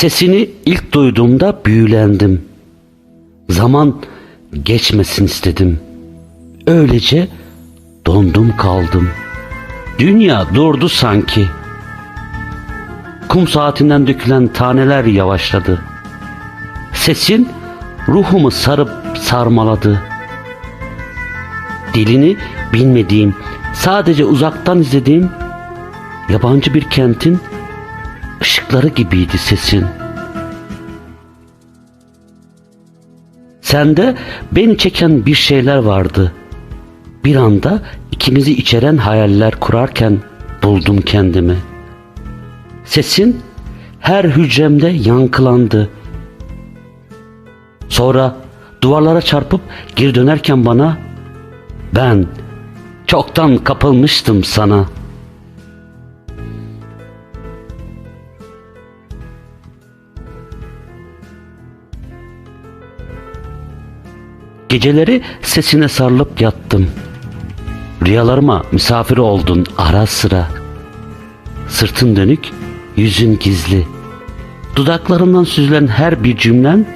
Sesini ilk duyduğumda büyülendim. Zaman geçmesin istedim. Öylece dondum kaldım. Dünya durdu sanki. Kum saatinden dökülen taneler yavaşladı. Sesin ruhumu sarıp sarmaladı. Dilini bilmediğim, sadece uzaktan izlediğim yabancı bir kentin ışıkları gibiydi sesin. Sende beni çeken bir şeyler vardı. Bir anda ikimizi içeren hayaller kurarken buldum kendimi. Sesin her hücremde yankılandı. Sonra duvarlara çarpıp geri dönerken bana ben çoktan kapılmıştım sana. Geceleri sesine sarılıp yattım. Rüyalarıma misafir oldun ara sıra. Sırtın dönük, yüzün gizli. Dudaklarından süzülen her bir cümlen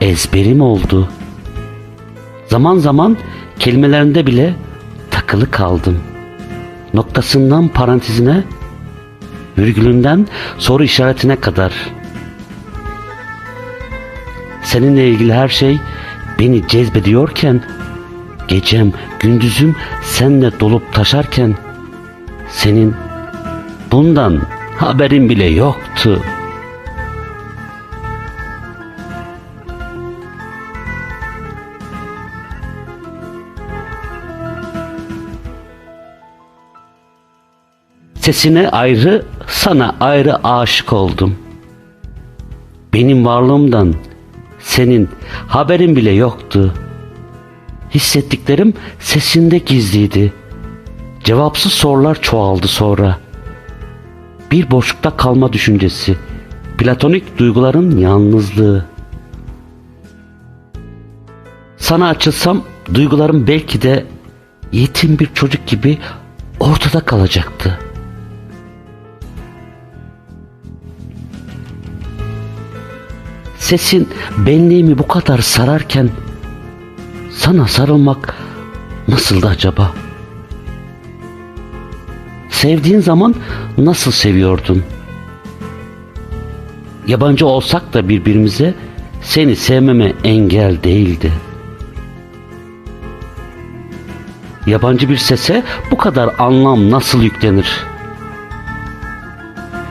ezberim oldu. Zaman zaman kelimelerinde bile takılı kaldım. Noktasından parantezine, virgülünden soru işaretine kadar. Seninle ilgili her şey beni cezbediyorken, gecem, gündüzüm senle dolup taşarken, senin bundan haberin bile yoktu. Sesine ayrı, sana ayrı aşık oldum. Benim varlığımdan senin haberin bile yoktu. Hissettiklerim sesinde gizliydi. Cevapsız sorular çoğaldı sonra. Bir boşlukta kalma düşüncesi. Platonik duyguların yalnızlığı. Sana açılsam duygularım belki de yetim bir çocuk gibi ortada kalacaktı. Sesin benliğimi bu kadar sararken sana sarılmak nasıldı acaba? Sevdiğin zaman nasıl seviyordun? Yabancı olsak da birbirimize seni sevmeme engel değildi. Yabancı bir sese bu kadar anlam nasıl yüklenir?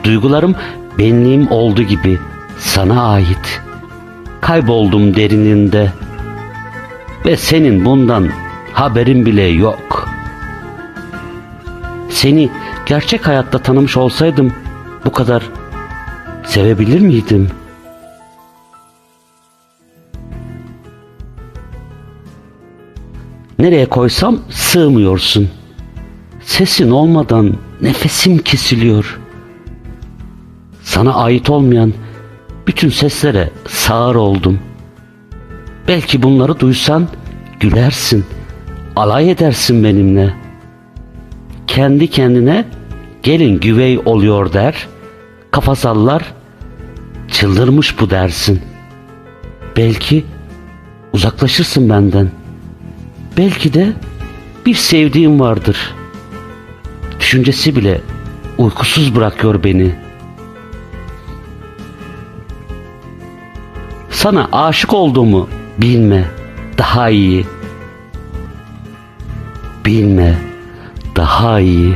Duygularım benliğim oldu gibi sana ait. Kayboldum derininde ve senin bundan haberin bile yok. Seni gerçek hayatta tanımış olsaydım bu kadar sevebilir miydim? Nereye koysam sığmıyorsun. Sesin olmadan nefesim kesiliyor. Sana ait olmayan bütün seslere sağır oldum. Belki bunları duysan gülersin, alay edersin benimle. Kendi kendine gelin güvey oluyor der, kafa sallar, çıldırmış bu dersin. Belki uzaklaşırsın benden. Belki de bir sevdiğim vardır. Düşüncesi bile uykusuz bırakıyor beni.'' Sana aşık olduğumu bilme daha iyi. Bilme daha iyi.